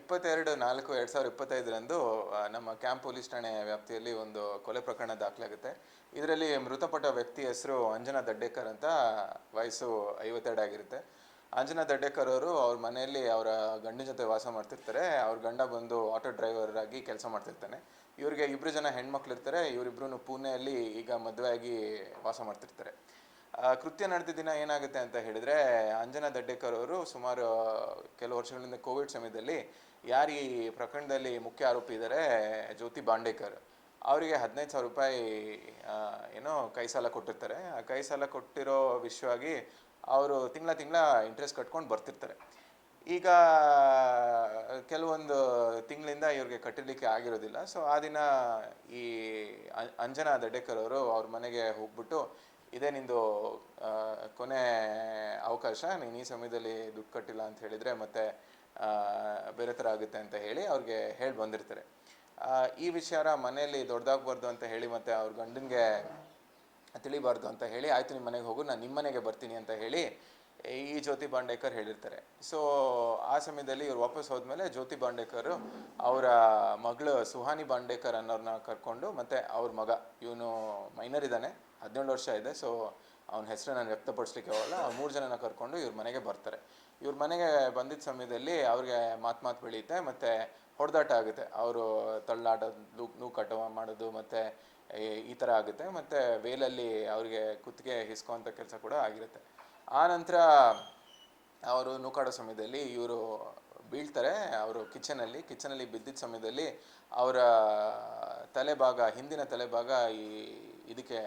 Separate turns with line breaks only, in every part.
ಇಪ್ಪತ್ತೆರಡು, ನಾಲ್ಕು, ಎರಡು ಸಾವಿರದ ಇಪ್ಪತ್ತೈದರಂದು ನಮ್ಮ ಕ್ಯಾಂಪ್ ಪೊಲೀಸ್ ಠಾಣೆ ವ್ಯಾಪ್ತಿಯಲ್ಲಿ ಒಂದು ಕೊಲೆ ಪ್ರಕರಣ ದಾಖಲಾಗುತ್ತೆ. ಇದರಲ್ಲಿ ಮೃತಪಟ್ಟ ವ್ಯಕ್ತಿ ಹೆಸರು ಅಂಜನಾ ದಡ್ಡೇಕರ್ ಅಂತ ವಯಸ್ಸು ಐವತ್ತೆರಡು ಆಗಿರುತ್ತೆ. ಅಂಜನಾ ದಡ್ಡೇಕರ್ ಅವರು ಅವ್ರ ಮನೆಯಲ್ಲಿ ಅವರ ಗಂಡನ ಜೊತೆ ವಾಸ ಮಾಡ್ತಿರ್ತಾರೆ. ಅವ್ರ ಗಂಡ ಬಂದು ಆಟೋ ಡ್ರೈವರ್ ಆಗಿ ಕೆಲಸ ಮಾಡ್ತಿರ್ತಾನೆ. ಇವರಿಗೆ ಇಬ್ಬರು ಜನ ಹೆಣ್ಮಕ್ಳು ಇರ್ತಾರೆ. ಇವರಿಬ್ರು ಪುಣೆಯಲ್ಲಿ ಈಗ ಮದುವೆ ಆಗಿ ವಾಸ ಮಾಡ್ತಿರ್ತಾರೆ. ಕೃತ್ಯ ನಡೆದ ದಿನ ಏನಾಗುತ್ತೆ ಅಂತ ಹೇಳಿದ್ರೆ, ಅಂಜನಾ ದಡ್ಡೇಕರ್ ಅವರು ಸುಮಾರು ಕೆಲವು ವರ್ಷಗಳಿಂದ ಕೋವಿಡ್ ಸಮಯದಲ್ಲಿ ಯಾರು ಈ ಪ್ರಕರಣದಲ್ಲಿ ಮುಖ್ಯ ಆರೋಪಿ ಇದ್ದಾರೆ ಜ್ಯೋತಿ ಬಾಂಡೇಕರ್. ಅವರಿಗೆ ಹದಿನೈದು ಸಾವಿರ ರೂಪಾಯಿ ಏನೋ ಕೈ ಸಾಲ ಕೊಟ್ಟಿರ್ತಾರೆ. ಆ ಕೈ ಸಾಲ ಕೊಟ್ಟಿರೋ ವಿಷಯವಾಗಿ ಅವರು ತಿಂಗಳ ತಿಂಗಳ ಇಂಟ್ರೆಸ್ಟ್ ಕಟ್ಕೊಂಡು ಬರ್ತಿರ್ತಾರೆ. ಈಗ ಕೆಲವೊಂದು ತಿಂಗಳಿಂದ ಇವ್ರಿಗೆ ಕಟ್ಟಲಿಕ್ಕೆ ಆಗಿರೋದಿಲ್ಲ. ಸೊ ಆ ದಿನ ಈ ಅಂಜನಾ ದಡ್ಡೇಕರ್ ಅವರು ಅವ್ರ ಮನೆಗೆ ಹೋಗ್ಬಿಟ್ಟು ಇದೇ ನಿಂದು ಕೊನೆ ಅವಕಾಶ. ನೀನು ಈ ಸಮಯದಲ್ಲಿ ದುಡ್ಡು ಕಟ್ಟಿಲ್ಲ ಅಂತ ಹೇಳಿದರೆ ಮತ್ತೆ ಬೇರೆ ಥರ ಆಗುತ್ತೆ ಅಂತ ಹೇಳಿ ಅವ್ರಿಗೆ ಹೇಳಿ ಬಂದಿರ್ತಾರೆ. ಈ ವಿಚಾರ ಮನೆಯಲ್ಲಿ ದೊಡ್ಡದಾಗಬಾರ್ದು ಅಂತ ಹೇಳಿ ಮತ್ತೆ ಅವ್ರ ಗಂಡನಿಗೆ ತಿಳಿಬಾರ್ದು ಅಂತ ಹೇಳಿ, ಆಯ್ತು ನಿಮ್ಮ ಮನೆಗೆ ಹೋಗು, ನಾನು ನಿಮ್ಮ ಮನೆಗೆ ಬರ್ತೀನಿ ಅಂತ ಹೇಳಿ ಈ ಜ್ಯೋತಿ ಬಾಂಡೇಕರ್ ಹೇಳಿರ್ತಾರೆ. ಸೊ ಆ ಸಮಯದಲ್ಲಿ ಇವ್ರು ವಾಪಸ್ ಹೋದ್ಮೇಲೆ ಜ್ಯೋತಿ ಬಾಂಡೇಕರ್ ಅವರ ಮಗಳು ಸುಹಾನಿ ಬಾಂಡೇಕರ್ ಅನ್ನೋರನ್ನ ಕರ್ಕೊಂಡು ಮತ್ತೆ ಅವ್ರ ಮಗ, ಇವನು ಮೈನರ್ ಇದ್ದಾನೆ, ಹದಿನೇಳು ವರ್ಷ ಇದೆ ಸೊ ಅವನ ಹೆಸರು ನಾನು ವ್ಯಕ್ತಪಡಿಸ್ಲಿಕ್ಕೆ ಹೋಗಲ್ಲ ಮೂರು ಜನನ ಕರ್ಕೊಂಡು ಇವ್ರ ಮನೆಗೆ ಬರ್ತಾರೆ. ಇವ್ರ ಮನೆಗೆ ಬಂದಿದ್ದ ಸಮಯದಲ್ಲಿ ಅವ್ರಿಗೆ ಮಾತು ಮಾತು ಬೆಳೆಯುತ್ತೆ, ಮತ್ತೆ ಹೊಡೆದಾಟ ಆಗುತ್ತೆ. ಅವರು ತಳ್ಳಾಟ ನೂಕಾಟ ಮಾಡೋದು, ಮತ್ತೆ ಈ- ಥರ ಆಗುತ್ತೆ, ಮತ್ತೆ ವೇಲಲ್ಲಿ ಅವರಿಗೆ ಕುತ್ತಿಗೆ ಹಿಸ್ಕೋಂಥ ಕೆಲಸ ಕೂಡ ಆಗಿರುತ್ತೆ. ಆ ನಂತರ ಅವರು ನೂಕಾಡೋ ಸಮಯದಲ್ಲಿ ಇವರು ಬೀಳ್ತಾರೆ. ಅವರು ಕಿಚನಲ್ಲಿ ಕಿಚನಲ್ಲಿ ಬಿದ್ದಿದ್ದ ಸಮಯದಲ್ಲಿ ಅವರ ತಲೆಭಾಗ, ಹಿಂದಿನ ತಲೆಭಾಗ ಈ ಇದಕ್ಕೆ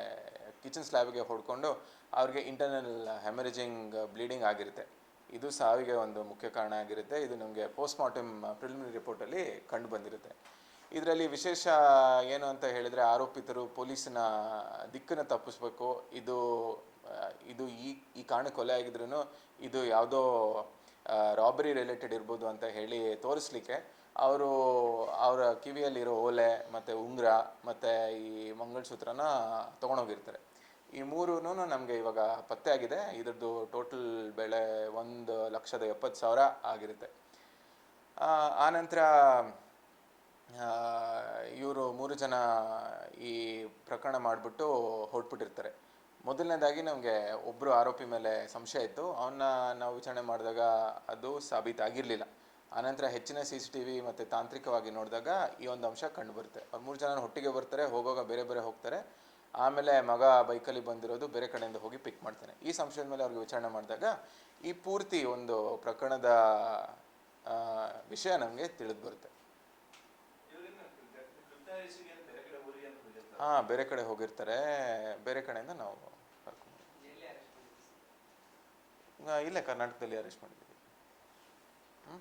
ಕಿಚನ್ ಸ್ಲ್ಯಾಬ್ಗೆ ಹೊಡ್ಕೊಂಡು ಅವ್ರಿಗೆ ಇಂಟರ್ನಲ್ ಹೆಮರೇಜಿಂಗ್ ಬ್ಲೀಡಿಂಗ್ ಆಗಿರುತ್ತೆ. ಇದು ಸಾವಿಗೆ ಒಂದು ಮುಖ್ಯ ಕಾರಣ ಆಗಿರುತ್ತೆ. ಇದು ನಮಗೆ ಪೋಸ್ಟ್ ಮಾರ್ಟಮ್ ಪ್ರಿಲಿಮಿನರಿ ರಿಪೋರ್ಟಲ್ಲಿ ಕಂಡು ಬಂದಿರುತ್ತೆ. ಇದರಲ್ಲಿ ವಿಶೇಷ ಏನು ಅಂತ ಹೇಳಿದರೆ ಆರೋಪಿತರು ಪೊಲೀಸಿನ ದಿಕ್ಕನ್ನು ತಪ್ಪಿಸ್ಬೇಕು. ಇದು ಈ ಕಾರಣ ಕೊಲೆ ಆಗಿದ್ರು ಇದು ಯಾವುದೋ ರಾಬರಿ ರಿಲೇಟೆಡ್ ಇರ್ಬೋದು ಅಂತ ಹೇಳಿ ತೋರಿಸ್ಲಿಕ್ಕೆ ಅವರು ಅವರ ಕಿವಿಯಲ್ಲಿರೋ ಓಲೆ ಮತ್ತು ಉಂಗುರ ಮತ್ತು ಈ ಮಂಗಳಸೂತ್ರನ ತೊಗೊಂಡೋಗಿರ್ತಾರೆ. ಈ ಮೂರೂ ನಮಗೆ ಇವಾಗ ಪತ್ತೆ ಆಗಿದೆ. ಇದ್ರದ್ದು ಟೋಟಲ್ ಬೆಳೆ ಒಂದು ಲಕ್ಷದ ಎಪ್ಪತ್ತು ಸಾವಿರ ಆಗಿರುತ್ತೆ. ಆನಂತರ ಇವರು ಮೂರು ಜನ ಈ ಪ್ರಕರಣ ಮಾಡಿಬಿಟ್ಟು ಹೊರಟ್ಬಿಟ್ಟಿರ್ತಾರೆ. ಮೊದಲನೇದಾಗಿ ನಮಗೆ ಒಬ್ಬರು ಆರೋಪಿ ಮೇಲೆ ಸಂಶಯ ಇತ್ತು. ಅವನ್ನ ನಾವು ವಿಚಾರಣೆ ಮಾಡಿದಾಗ ಅದು ಸಾಬೀತಾಗಿರಲಿಲ್ಲ. ಆನಂತರ ಹೆಚ್ಚಿನ ಸಿ ಸಿ ಟಿ ವಿ ಮತ್ತು ತಾಂತ್ರಿಕವಾಗಿ ನೋಡಿದಾಗ ಈ ಒಂದು ಅಂಶ ಕಂಡು ಬರುತ್ತೆ ಅವ್ರು ಮೂರು ಜನ ಒಟ್ಟಿಗೆ ಬರ್ತಾರೆ ಹೋಗುವಾಗ ಬೇರೆ ಬೇರೆ ಹೋಗ್ತಾರೆ. ಆಮೇಲೆ ಮಗ ಬೈಕಲ್ಲಿ ಬಂದಿರೋದು ಬೇರೆ ಕಡೆಯಿಂದ ಹೋಗಿ ಪಿಕ್ ಮಾಡ್ತಾನೆ. ಈ ಸಂಶಯದ ಮೇಲೆ ಅವ್ರಿಗೆ ವಿಚಾರಣೆ ಮಾಡಿದಾಗ ಈ ಪೂರ್ತಿ ಒಂದು ಪ್ರಕರಣದ ವಿಷಯ ನಮಗೆ ತಿಳಿದು ಬರುತ್ತೆ. ಹಾಂ ಬೇರೆ ಕಡೆ ಹೋಗಿರ್ತಾರೆ. ಬೇರೆ ಕಡೆಯಿಂದ ನಾವು. ಇಲ್ಲೇ ಕರ್ನಾಟಕದಲ್ಲಿ ಅರೆಸ್ಟ್ ಮಾಡಿದ್ದೀವಿ. ಹ್ಞೂ